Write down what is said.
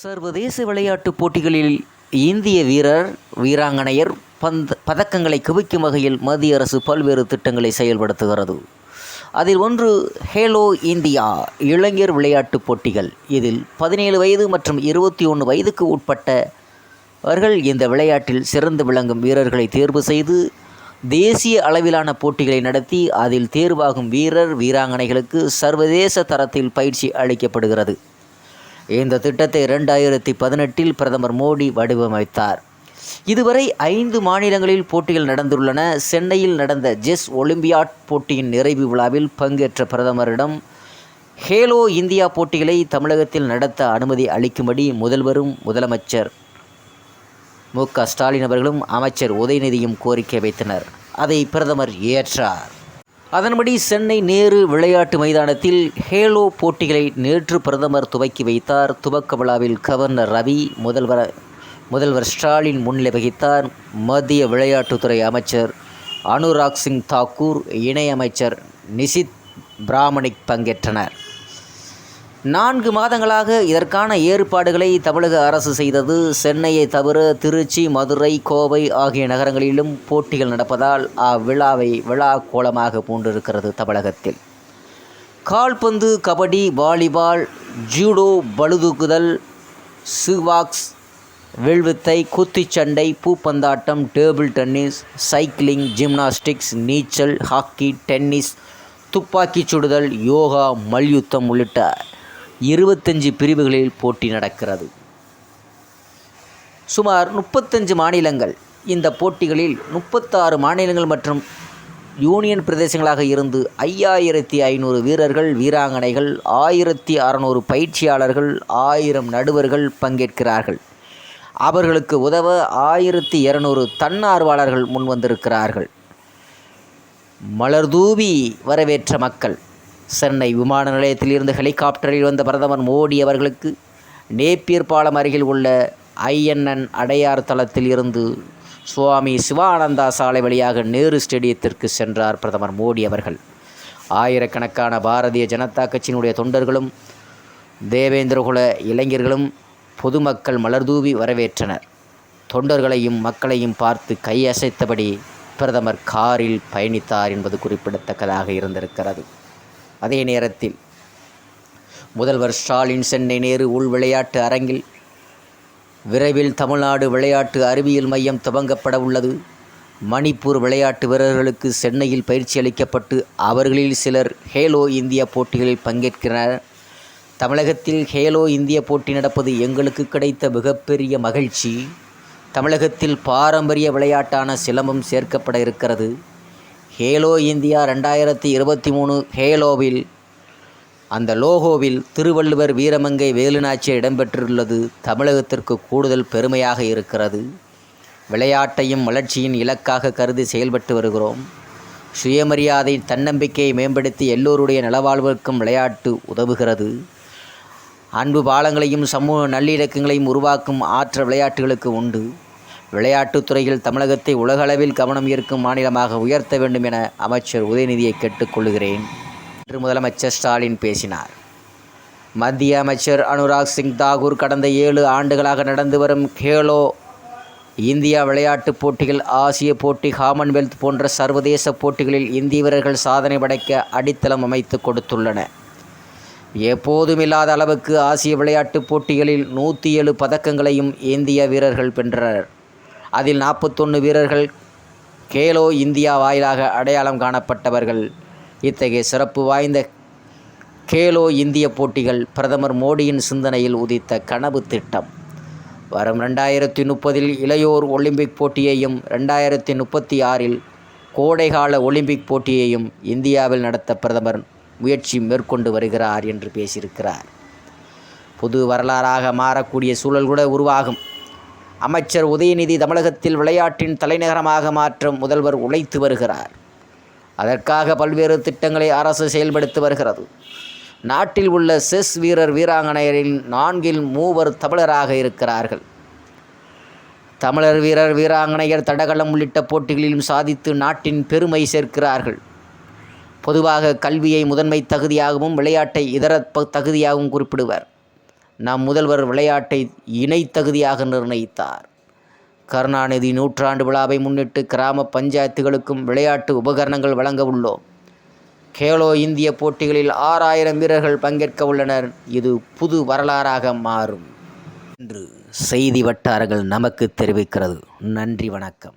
சர்வதேச விளையாட்டுப் போட்டிகளில் இந்திய வீரர் வீராங்கனையர் பந்த பதக்கங்களை குவிக்கும் வகையில் மத்திய அரசு பல்வேறு திட்டங்களை செயல்படுத்துகிறது. அதில் ஒன்று ஹேலோ இந்தியா இளைஞர் விளையாட்டுப் போட்டிகள். இதில் பதினேழு வயது மற்றும் இருபத்தி ஒன்று வயதுக்கு உட்பட்டவர்கள் இந்த விளையாட்டில் சிறந்து விளங்கும் வீரர்களை தேர்வு செய்து தேசிய அளவிலான போட்டிகளை நடத்தி அதில் தேர்வாகும் வீரர் வீராங்கனைகளுக்கு சர்வதேச தரத்தில் பயிற்சி அளிக்கப்படுகிறது. இந்த திட்டத்தை இரண்டாயிரத்தி பதினெட்டில் பிரதமர் மோடி வடிவமைத்தார். இதுவரை ஐந்து மாநிலங்களில் போட்டிகள் நடந்துள்ளன. சென்னையில் நடந்த ஜெஸ் ஒலிம்பியாட் போட்டியின் நிறைவு விழாவில் பங்கேற்ற பிரதமரிடம் ஹேலோ இந்தியா போட்டிகளை தமிழகத்தில் நடத்த அனுமதி அளிக்கும்படி முதல்வரும் முதலமைச்சர் மு க ஸ்டாலின் அவர்களும் அமைச்சர் உதயநிதியும் கோரிக்கை வைத்தனர். அதை பிரதமர் ஏற்றார். அதன்படி சென்னை நேரு விளையாட்டு மைதானத்தில் ஹேலோ போட்டிகளை நேற்று பிரதமர் துவக்கி வைத்தார். துவக்க விழாவில் கவர்னர் ரவி முதல்வர் முதல்வர் ஸ்டாலின் முன்னிலை வகித்தார். மத்திய விளையாட்டுத்துறை அமைச்சர் அனுராக் சிங் தாக்கூர் இணையமைச்சர் நிசித் பிராமணிக் பங்கேற்றனர். நான்கு மாதங்களாக இதற்கான ஏற்பாடுகளை தமிழக அரசு செய்தது. சென்னையை தவிர திருச்சி மதுரை கோவை ஆகிய நகரங்களிலும் போட்டிகள் நடப்பதால் அவ்விழாவை விழா கோலமாக பூண்டிருக்கிறது தமிழகத்தில். கால்பந்து கபடி வாலிபால் ஜூடோ பளுதூக்குதல் சிவாக்ஸ் வில்வித்தை குத்துச்சண்டை பூப்பந்தாட்டம் டேபிள் டென்னிஸ் சைக்கிளிங் ஜிம்னாஸ்டிக்ஸ் நீச்சல் ஹாக்கி டென்னிஸ் துப்பாக்கிச் சுடுதல் யோகா மல்யுத்தம் உள்ளிட்ட இருபத்தஞ்சு பிரிவுகளில் போட்டி நடக்கிறது. சுமார் முப்பத்தஞ்சு மாநிலங்கள் இந்த போட்டிகளில் முப்பத்தாறு மாநிலங்கள் மற்றும் யூனியன் பிரதேசங்களாக இருந்து ஐயாயிரத்தி ஐநூறு வீரர்கள் வீராங்கனைகள் ஆயிரத்தி அறநூறு பயிற்சியாளர்கள் ஆயிரம் நடுவர்கள் பங்கேற்கிறார்கள். அவர்களுக்கு உதவ ஆயிரத்தி இரநூறு தன்னார்வலர்கள் முன்வந்திருக்கிறார்கள். மலர்தூவி வரவேற்ற மக்கள். சென்னை விமான நிலையத்தில் இருந்து ஹெலிகாப்டரில் வந்த பிரதமர் மோடி அவர்களுக்கு நேப்பியர் பாலம் அருகில் உள்ள ஐஎன்என் அடையார் தளத்தில் இருந்து சுவாமி சிவானந்தா சாலை வழியாக நேரு ஸ்டேடியத்திற்கு சென்றார் பிரதமர் மோடி அவர்கள். ஆயிரக்கணக்கான பாரதிய ஜனதா கட்சியினுடைய தொண்டர்களும் தேவேந்திரகுல இளைஞர்களும் பொதுமக்கள் மலர்தூவி வரவேற்றனர். தொண்டர்களையும் மக்களையும் பார்த்து கையசைத்தபடி பிரதமர் காரில் பயணித்தார் என்பது குறிப்பிடத்தக்கதாக இருந்திருக்கிறது. அதே நேரத்தில். முதல்வர் ஸ்டாலின் சென்னை நேரு உள் விளையாட்டு அரங்கில் விரைவில் தமிழ்நாடு விளையாட்டு அறிவியல் மையம் துவங்கப்பட உள்ளது. மணிப்பூர் விளையாட்டு வீரர்களுக்கு சென்னையில் பயிற்சி அளிக்கப்பட்டு அவர்களில் சிலர் ஹேலோ இந்தியா போட்டிகளில் பங்கேற்கிறனர் தமிழகத்தில் ஹேலோ இந்திய போட்டி நடப்பது எங்களுக்கு கிடைத்த மிகப்பெரிய மகிழ்ச்சி. தமிழகத்தில் பாரம்பரிய விளையாட்டான சிலம்பம் சேர்க்கப்பட இருக்கிறது. ஹேலோ இந்தியா ரெண்டாயிரத்தி இருபத்தி மூணு ஹேலோவில் அந்த லோகோவில் திருவள்ளுவர் வீரமங்கை வேலுநாச்சியர் இடம்பெற்றுள்ளது. தமிழகத்திற்கு கூடுதல் பெருமையாக இருக்கிறது. விளையாட்டையும் வளர்ச்சியின் இலக்காக கருதி செயல்பட்டு வருகிறோம். சுயமரியாதை தன்னம்பிக்கையை மேம்படுத்தி எல்லோருடைய நலவாழ்வுக்கும் விளையாட்டு உதவுகிறது. அன்பு பாலங்களையும் சமூக நல்லிணக்கங்களையும் உருவாக்கும் ஆற்ற விளையாட்டுகளுக்கு உண்டு. விளையாட்டுத்துறையில் தமிழகத்தை உலகளவில் கவனம் ஈர்க்கும் மாநிலமாக உயர்த்த வேண்டும் என அமைச்சர் உதயநிதியை கேட்டுக்கொள்கிறேன் என்று முதலமைச்சர் ஸ்டாலின் பேசினார். மத்திய அமைச்சர் அனுராக் சிங் தாகூர் கடந்த ஏழு ஆண்டுகளாக நடந்து வரும் கேலோ இந்தியா விளையாட்டுப் போட்டிகள் ஆசிய போட்டி காமன்வெல்த் போன்ற சர்வதேச போட்டிகளில் இந்திய வீரர்கள் சாதனை படைக்க அடித்தளம் அமைத்து கொடுத்துள்ளன. எப்போதுமில்லாத அளவுக்கு ஆசிய விளையாட்டுப் போட்டிகளில் நூற்றி ஏழு பதக்கங்களையும் இந்திய வீரர்கள் வென்றனர். அதில் நாற்பத்தொன்று வீரர்கள் கேலோ இந்தியா வாயிலாக அடையாளம் காணப்பட்டவர்கள். இத்தகைய சிறப்பு வாய்ந்த கேலோ இந்திய போட்டிகள் பிரதமர் மோடியின் சிந்தனையில் உதித்த கனவு திட்டம். வரும் ரெண்டாயிரத்தி முப்பதில் இளையோர் ஒலிம்பிக் போட்டியையும் ரெண்டாயிரத்தி முப்பத்தி ஆறில் கோடைகால ஒலிம்பிக் போட்டியையும் இந்தியாவில் நடத்த பிரதமர் முயற்சி மேற்கொண்டு வருகிறார் என்று பேசியிருக்கிறார். புது வரலாறாக மாறக்கூடிய சூழல் கூட உருவாகும். அமைச்சர் உதயநிதி தமிழகத்தில் விளையாட்டின் தலைநகரமாக மாற்றும் முதல்வர் உழைத்து வருகிறார். அதற்காக பல்வேறு திட்டங்களை அரசு செயல்படுத்தி வருகிறது. நாட்டில் உள்ள செஸ் வீரர் வீராங்கனையரில் நான்கில் மூவர் தமிழராக இருக்கிறார்கள். தமிழர் வீரர் வீராங்கனையர் தடகளம் உள்ளிட்ட போட்டிகளிலும் சாதித்து நாட்டின் பெருமை சேர்க்கிறார்கள். பொதுவாக கல்வியை முதன்மை தகுதியாகவும் விளையாட்டை இதர தகுதியாகவும் குறிப்பிடுவர். நம் முதல்வர் விளையாட்டை இணைத்தகுதியாக நிர்ணயித்தார். கருணாநிதி நூற்றாண்டு விழாவை முன்னிட்டு கிராம பஞ்சாயத்துகளுக்கும் விளையாட்டு உபகரணங்கள் வழங்க உள்ளோம். கேலோ இந்திய போட்டிகளில் ஆறாயிரம் வீரர்கள் பங்கேற்க உள்ளனர். இது புது வரலாறாக மாறும். என்று செய்தி வட்டாரங்கள் நமக்கு தெரிவிக்கிறது. நன்றி வணக்கம்.